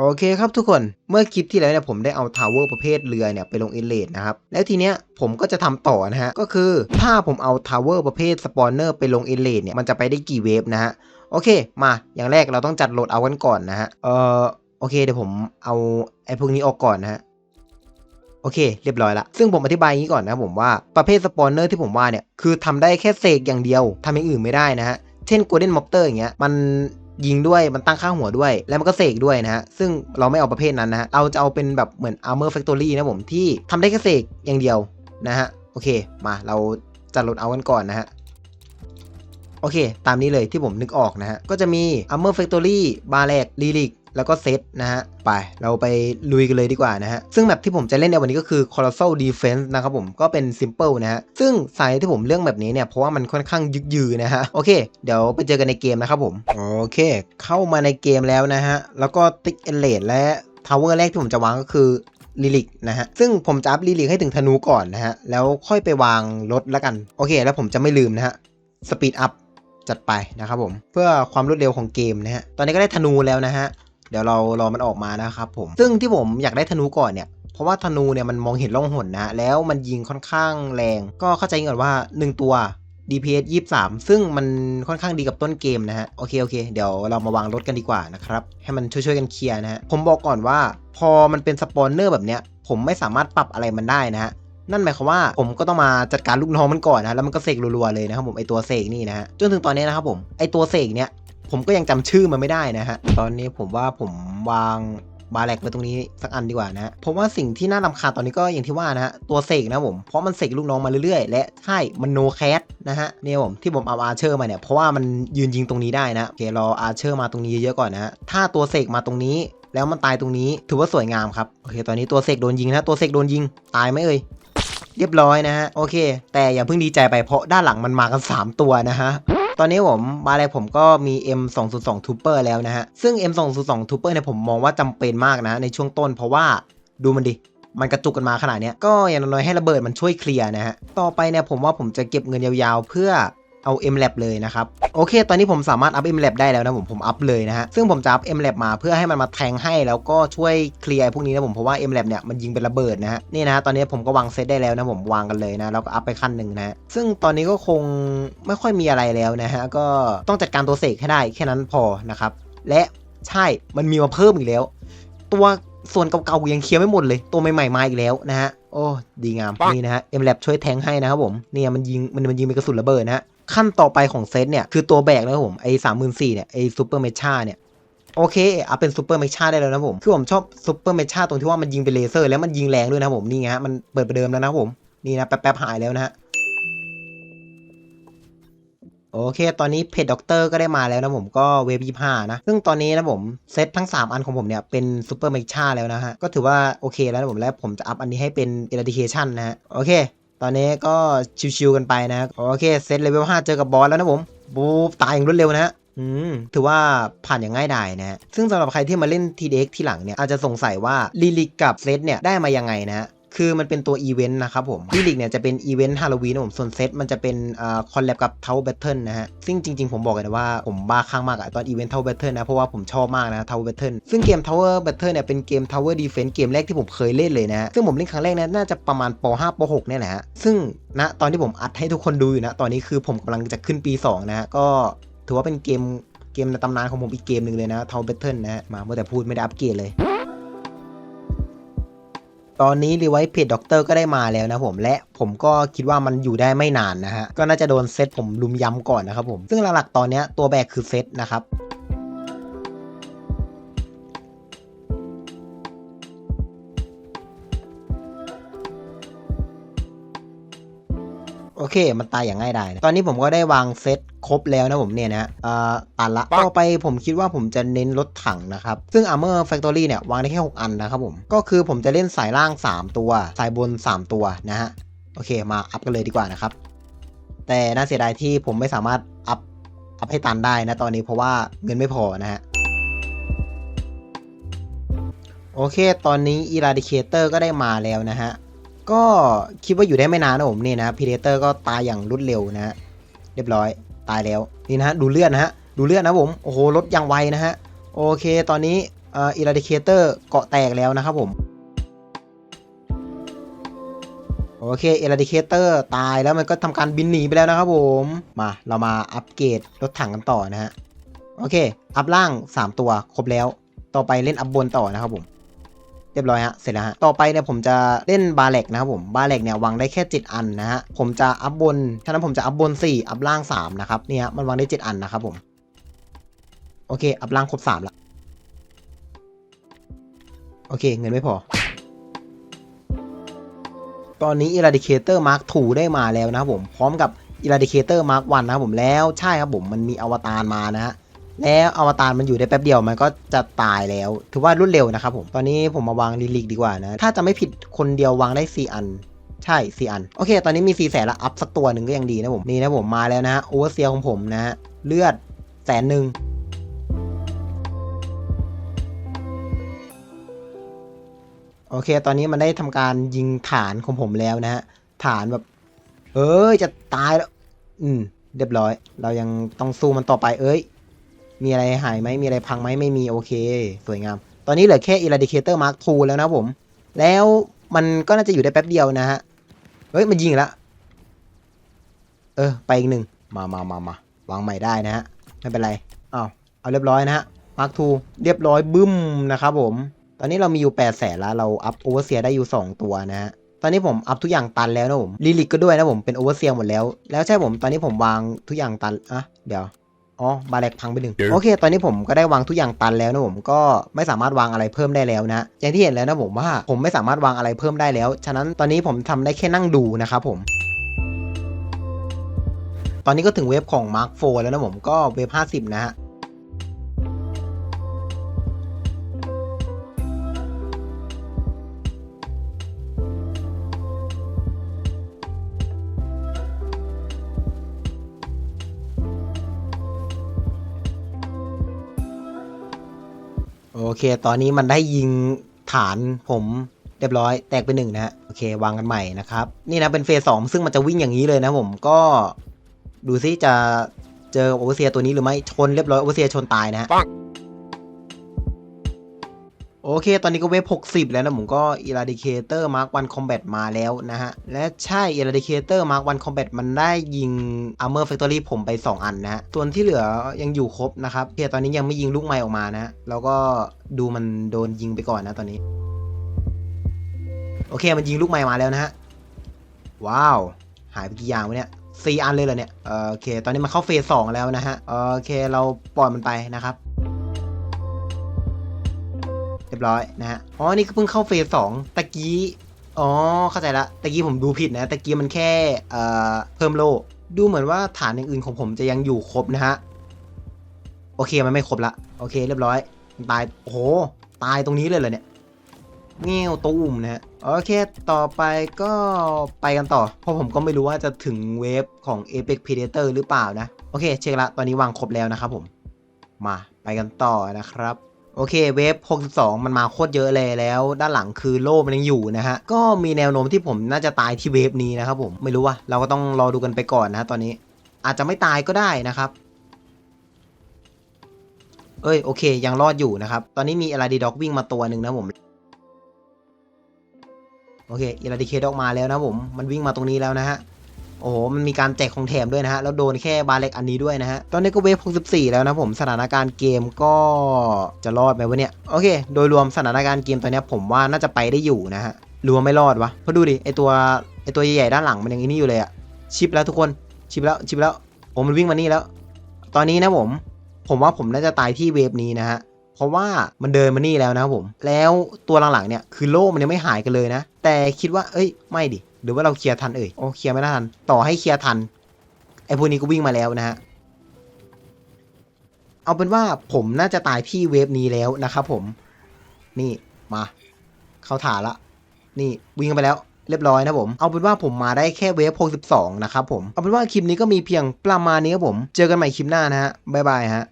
โอเคครับทุกคนเมื่อคลิปที่แล้วเนี่ยผมได้เอาทาวเวอร์ประเภทเรือเนี่ยไปลงอินเลดนะครับแล้วทีเนี้ยผมก็จะทำต่อนะฮะก็คือถ้าผมเอาทาวเวอร์ประเภทสปอนเนอร์ไปลงอินเลดเนี่ยมันจะไปได้กี่เวฟนะฮะโอเคมาอย่างแรกเราต้องจัดโหลดเอากันก่อนนะฮะเออโอเคเดี๋ยวผมเอาไอ้พวกนี้ออกก่อนนะฮะโอเค เรียบร้อยละ ซึ่งผมอธิบายอย่างนี้ก่อนนะผมว่าประเภทสปอนเนอร์ที่ผมว่าเนี่ยคือทำได้แค่เสกอย่างเดียวทำอย่างอื่นไม่ได้นะฮะเช่น Golden Mopter อย่างเงี้ยมัน ยิงด้วยมันตั้งค่าหัวด้วย แล้วมันก็เสกด้วยนะฮะ ซึ่งเราไม่เอาประเภทนั้นนะเราจะเอาเป็นแบบเหมือน Armor Factory นะผมที่ทำได้แค่เสกอย่างเดียวนะฮะ โอเค มาเราจัดโหลดเอากันก่อนนะฮะโอเค ตามนี้เลยที่ผมนึกออกนะฮะ ก็จะมี Armor Factory บาแรกลีลิก แล้วก็เซตนะฮะ ไป เราไปลุยกันเลยดีกว่านะฮะ ซึ่งแบบที่ผมจะเล่นในวันนี้ก็คือ Colossal Defense นะครับผม ก็เป็น Simple นะฮะ ซึ่งสายที่ผมเลือกแบบนี้เนี่ย เพราะว่ามันค่อนข้างยึกยือนะฮะ โอเค เดี๋ยวไปเจอกันในเกมนะครับผม โอเค เข้ามาในเกมแล้วนะฮะ แล้วก็ติ๊กเอเลดและทาวเวอร์แรกที่ผมจะวางก็คือลิลิกนะฮะ ซึ่งผมจะอัพลิลิกให้ถึงธนูก่อนนะฮะ แล้วค่อยไปวางรถแล้วกัน โอเค แล้วผมจะไม่ลืมนะฮะ สปีดอัพจัดไปนะครับผม เพื่อความรวดเร็วของเกมนะฮะ ตอนนี้ก็ได้ธนูแล้วนะฮะ เดี๋ยวเรารอมันออกมานะครับผม ซึ่งที่ผมอยากได้ธนูก่อนเนี่ย เพราะว่าธนูเนี่ยมันมองเห็นร่องหนนะ แล้วมันยิงค่อนข้างแรง ก็เข้าใจก่อนว่า 1 ตัว DPS 23 ซึ่งมันค่อนข้างดีกับต้นเกมนะฮะ โอเค โอเค เดี๋ยวเรามาวางรถกันดีกว่านะครับ ให้มันช่วยๆกันเคลียร์นะฮะ ผมบอกก่อนว่าพอมันเป็นสปอนเนอร์แบบเนี้ย ผมไม่สามารถปรับอะไรมันได้นะฮะนั่นหมายความว่าผมก็ต้องมาจัดการลูกน้องมันก่อนนะแล้วมันก็เสกรัวๆเลยนะครับผมไอตัวเสกนี่นะฮะจนถึงตอนนี้นะครับผมไอตัวเสกเนี้ย ผมก็ยังจำชื่อมันไม่ได้นะฮะ ตอนนี้ผมว่าผมวางบาแลกไว้ตรงนี้สักอันดีกว่านะผมว่าสิ่งที่น่ารำคาตอนนี้ก็อย่างที่ว่านะฮะตัวเสกนะผม เพราะมันเสกลูกน้องมาเรื่อยๆ และใช่มันโนแคสนะฮะเนี่ยผมที่ผมเอาอาเชอร์มาเนี่ย เพราะว่ามันยืนยิงตรงนี้ได้นะโอเครออาเชอร์มาตรงนี้เยอะๆก่อนนะฮะถ้าตัวเสกมาตรงนี้แล้วมันตายตรงนี้ถือว่าสวยงามครับโอเค ตอนนี้ตัวเสกโดนยิงนะตัวเสกโดนยิงตายไหมเอ่ยเรียบร้อยนะฮะโอเค แต่อย่าเพิ่งดีใจไปเพราะด้านหลังมันมากัน 3 ตัวนะฮะ ตอนนี้ผมมาอะไรผมก็มี M 2 0 2 Trooper แล้วนะฮะ ซึ่ง M 2 0 2 Trooper เนี่ยผมมองว่าจำเป็นมากนะในช่วงต้น เพราะว่าดูมันดิมันกระจุกกันมาขนาดนี้ก็อย่างน้อยให้ระเบิดมันช่วยเคลียร์นะฮะ ต่อไปเนี่ยผมว่าผมจะเก็บเงินยาวๆ เพื่อ เอา M Lab เลยนะครับ โอเค ตอนนี้ผมสามารถอัพ M Lab ได้แล้วนะผม ผมอัพเลยนะฮะ ซึ่งผมจะอัพ M Lab มาเพื่อให้มันมาแทงให้แล้วก็ช่วยเคลียร์ไอ้พวกนี้นะผม เพราะว่า M Lab เนี่ยมันยิงเป็นระเบิดนะฮะ นี่นะฮะ ตอนนี้ผมก็วางเซตได้แล้วนะผมวางกันเลยนะแล้วก็อัพไปขั้นหนึ่งนะฮะ ซึ่งตอนนี้ก็คงไม่ค่อยมีอะไรแล้วนะฮะ ก็ต้องจัดการตัวเสกให้ได้แค่นั้นพอนะครับ และใช่ มันมีมาเพิ่มอีกแล้ว ตัวส่วนเก่าๆยังเคลียร์ไม่หมดเลย ตัวใหม่ๆมาอีกแล้วนะฮะ โอ้ ดีงาม นี่นะฮะ M Lab ช่วยแทงให้นะครับผม เนี่ยมันยิงมันมันยิงเป็นกระสุนระเบิดนะฮะ ขั้นต่อไปของเซตเนี่ย คือตัวแบกนะครับผมไอ้สามหมื่นสี่เนี่ยไอ้ซูเปอร์เมชาเนี่ยโอเคเอาเป็นซูเปอร์เมชาได้แล้วนะผม คือผมชอบซูเปอร์เมชาตรงที่ว่ามันยิงเป็นเลเซอร์แล้วมันยิงแรงด้วยนะผม นี่ไงฮะ มันเปิดประเดิมแล้วนะผม นี่นะ แป๊บๆหายแล้วนะฮะ โอเค ตอนนี้เพจด็อกเตอร์ก็ได้มาแล้วนะผม ก็เวฟยี่ห้านะ ซึ่งตอนนี้นะผม เซตทั้ง 3 อันของผมเนี่ย เป็นซูเปอร์เมชาแล้วนะฮะ ก็ถือว่าโอเคแล้วนะผม และผมจะอัพอันนี้ให้เป็นเอ a ดิเคชันนะฮะ โอเค ตอนนี้ก็ชิวๆกันไปนะ โอเคเซตเลเวล5เจอกับบอสแล้วนะผมบูบตายอย่างรวดเร็วนะฮะอืมถือว่าผ่านอย่างง่ายดายนะฮะซึ่งสำหรับใครที่มาเล่น TDX ที่หลังเนี่ยอาจจะสงสัยว่าลิลิกกับเซตเนี่ยได้มายังไงนะ คือมันเป็นตัวอีเวนต์นะครับผมลิลิกเนี่ยจะเป็นอีเวนต์ฮาโลวีนนะผมส่วนเซตมันจะเป็นอ่าคอลแลบกับเทาแบทเทิลนะฮะ ซึ่งจริงๆ ผมบอกเลยนะว่าผมบ้าคลั่งมากอะตอนอีเวนต์เทาแบทเทิลนะ เพราะว่าผมชอบมากนะเทาแบทเทิลซึ่งเกม Tower Battle เนี่ยเป็นเกม Tower Defense เกมแรกที่ผมเคยเล่นเลยนะฮะซึ่งผมเล่นครั้งแรกเนะน่าจะประมาณป .5 ป .6 เนี่ยแหละฮะซึ่งณตอนที่ผมอัดให้ทุกคนดูอยู่นะตอนนี้คือผมกำลังจะขึ้นปี 2 นะฮะก็ถือว่าเป็นเกมเกมในตำนานของผมอีกเกมหนึ่งเลยนะเทาแบทเทิลนะฮะมาเมื่อแต่พูดไม่ได้อัปเกรดเลย ตอนนี้รีไวท์เพจด็อกเตอร์ก็ได้มาแล้วนะผมและผมก็คิดว่ามันอยู่ได้ไม่นานนะฮะ ก็น่าจะโดนเซตผมลุมย้ำก่อนนะครับผม ซึ่งหลักๆตอนนี้ตัวแบกคือเซตนะครับโอเค มันตายอย่างง่ายดายนะตอนนี้ผมก็ได้วางเซต ครบแล้วนะผมเนี่ยนะอ่าตันละต่อไปผมคิดว่าผมจะเน้นรถถังนะครับ ซึ่ง Armor Factory เนี่ยวางได้แค่ 6 อันนะครับผมก็คือผมจะเล่นสายล่าง 3 ตัว สายบน 3 ตัวนะฮะโอเคมาอัพกันเลยดีกว่านะครับ แต่น่าเสียดายที่ผมไม่สามารถอัพอัพให้ตันได้นะตอนนี้เพราะว่าเงินไม่พอนะฮะโอเค ตอนนี้ Eradicator ก็ได้มาแล้วนะฮะ ก็คิดว่าอยู่ได้ไม่นานนะผมนี่นะพีเดเตอร์ก็ตายอย่างรวดเร็วนะฮะ เรียบร้อย ตายแล้วนี่นะฮะดูเลือดนะฮะดูเลือดนะผมโอ้โหลดอย่างไวนะฮะโอเคตอนนี้อ่าอิราดิเคเตอร์เกาะแตกแล้วนะครับผมโอเคเอราดิเคเตอร์ตายแล้วมันก็ทำการบินหนีไปแล้วนะครับผม มาเรามาอัปเกรดรถถังกันต่อนะฮะ โอเค อัพล่าง 3 ตัวครบแล้ว ต่อไปเล่นอัพบนต่อนะครับผม เรียบร้อยฮะ เสร็จแล้วฮะ ต่อไปเนี่ยผมจะเล่นบาเล็กนะครับผม บาเล็กเนี่ยวางได้แค่7อันนะฮะ ผมจะอัพบน ฉะนั้นผมจะอัพบน 4 อัพล่าง 3 นะครับเนี่ยมันวางได้ 7 อันนะครับผม โอเค อัพล่างครบ3ละ โอเค เงินไม่พอ ตอนนี้ Eradicator Mark II ได้มาแล้วนะครับผม พร้อมกับ Eradicator Mark 1นะครับผม แล้วใช่ครับผม มันมีอวตารมานะฮะ แล้วอวตารมันอยู่ได้แป๊บเดียวมันก็จะตายแล้ว ถือว่ารวดเร็วนะครับผม ตอนนี้ผมมาวางลิลิกดีกว่านะ ถ้าจะไม่ผิดคนเดียววางได้ 4 อัน ใช่4อัน โอเค ตอนนี้มี4แสนละ อัพสักตัวหนึ่งก็ยังดีนะผม นี่นะผมมาแล้วนะฮะ โอเวอร์เซียของผมนะฮะ เลือดแสนหนึ่งโอเค ตอนนี้มันได้ทำการยิงฐานของผมแล้วนะฮะ ฐานแบบ เอ้ย จะตายแล้ว อืม เรียบร้อย เรายังต้องสู้มันต่อไป เอ้ย มีอะไรหายไหมมีอะไรพังไหมไม่มีโอเค สวยงาม ตอนนี้เหลือแค่ Eradicator Mark II แล้วนะผม แล้วมันก็น่าจะอยู่ได้แป๊บเดียวนะฮะ เฮ้ย มันยิงแล้วเออ ไปอีกหนึ่ง มามามามาวางใหม่ได้นะฮะ ไม่เป็นไรเอาเอาเรียบร้อยนะฮะ Mark II เรียบร้อยบึ้มนะครับผม ตอนนี้เรามีอยู่8 0 0แสนแล้วเราอัพโอเวอร์เซียได้อยู่ 2 ตัวนะฮะตอนนี้ผมอัพทุกอย่างตันแล้วนะผมลิลิกก็ด้วยนะผมเป็นโอเวอร์เซียหมดแล้ว แล้วใช่ผมตอนนี้ผมวางทุกอย่างตัน อะ เดี๋ยว อ๋อบาแลกพังไปหนึ่งเดี๋ยวโอเค ตอนนี้ผมก็ได้วางทุกอย่างตันแล้วนะผมก็ไม่สามารถวางอะไรเพิ่มได้แล้วนะอย่างที่เห็นแล้วนะผมว่าผมไม่สามารถวางอะไรเพิ่มได้แล้ว ฉะนั้นตอนนี้ผมทำได้แค่นั่งดูนะครับผมตอนนี้ก็ถึงเวฟของ Mark 4 แล้วนะผมก็เวฟ50 นะฮะ โอเค ตอนนี้มันได้ยิงฐานผมเรียบร้อย แตกไปหนึ่งนะฮะ โอเค วางกันใหม่นะครับ นี่นะเป็นเฟสสองซึ่งมันจะวิ่งอย่างนี้เลยนะผมก็ดูซิจะเจอโอเวอร์เซียตัวนี้หรือไม่ ชนเรียบร้อยโอเวอร์เซียชนตายนะฮะ โอเค ตอนนี้ก็เวฟ60 แล้วนะผมก็ Eradicator Mark 1 Combat มาแล้วนะฮะ และใช่ Eradicator Mark 1 Combat มันได้ยิง Armor Factory ผมไป 2 อันนะฮะ ส่วนที่เหลือยังอยู่ครบนะครับเพียตอนนี้ยังไม่ยิงลูกไม้ออกมานะฮะ แล้วก็ดูมันโดนยิงไปก่อนนะตอนนี้ โอเค มันยิงลูกไม้มาแล้วนะฮะ ว้าว หายไปกี่อย่างวะเนี่ยสี่อันเลยเหรอเนี่ยเอ่อโอเค ตอนนี้มันเข้าเฟสสองแล้วนะฮะ โอเค เราปล่อยมันไปนะครับ เรียบร้อยนะฮะ อ๋อ นี่ก็เพิ่งเข้าเฟสสองตะกี้ อ๋อ เข้าใจละ ตะกี้ผมดูผิดนะ ตะกี้มันแค่เอ่อเพิ่มโล ดูเหมือนว่าฐานอย่างอื่นของผมจะยังอยู่ครบนะฮะ โอเค มันไม่ครบละ โอเค เรียบร้อย ตาย โอ้โห ตายตรงนี้เลยเหรอเนี่ยเงี้ยวตูมนะฮะ โอเค ต่อไปก็ไปกันต่อ เพราะผมก็ไม่รู้ว่าจะถึงเวฟของ Apex Predator หรือเปล่านะ โอเค เช็คละ ตอนนี้วางครบแล้วนะครับผม มา ไปกันต่อนะครับ โอเคเวฟ 62 มันมาโคตรเยอะเลยแล้ว ด้านหลังคือโล่มันยังอยู่นะฮะ ก็มีแนวโน้มที่ผมน่าจะตายที่เวฟนี้นะครับผมไม่รู้ว่าเราก็ต้องรอดูกันไปก่อนนะตอนนี้ อาจจะไม่ตายก็ได้นะครับเอ้ยโอเค ยังรอดอยู่นะครับ ตอนนี้มีเอลาดีด็อกวิ่งมาตัวหนึ่งนะผมโอเคเอลาดิเคดออกมาแล้วนะผม มันวิ่งมาตรงนี้แล้วนะฮะ โอ้โห มันมีการแจกของแถมด้วยนะฮะ แล้วโดนแค่บาเล็กอันนี้ด้วยนะฮะ ตอนนี้ก็เวฟ64 แล้วนะผม สถานการณ์เกมก็จะรอดไหมวะเนี่ย โอเค โดยรวมสถานการณ์เกมตอนเนี้ยผมว่าน่าจะไปได้อยู่นะฮะรือว่าไม่รอดวะ เพราะดูดิ ไอตัว ไอตัวใหญ่ๆด้านหลังมันยังอ้นี่อยู่เลยอะชิปแล้วทุกคน ชิปแล้ว ชิปแล้วโอ้มันวิ่งมานี่แล้ว ตอนนี้นะผม ผมว่าผมน่าจะตายที่เวฟนี้นะฮะ เพราะว่ามันเดินมานี่แล้วนะครับผม แล้วตัวหลังๆเนี่ยคือโล่มันยังไม่หายกันเลยนะ แต่คิดว่าเอ้ยไม่ดิหรือว่าเราเคลียร์ทันเอ่ยโอ้เคลียร์ไม่ทัน ต่อให้เคลียร์ทันไอ้พวกนี้ก็วิ่งมาแล้วนะฮะเอาเป็นว่าผมน่าจะตายที่เวฟนี้แล้วนะครับผม นี่มา เข้าฐานละ นี่วิ่งไปแล้วเรียบร้อยนะผม เอาเป็นว่าผมมาได้แค่เวฟ62นะครับผม เอาเป็นว่าคลิปนี้ก็มีเพียงประมาณนี้ครับผม เจอกันใหม่คลิปหน้านะฮะบ๊ายบายฮะ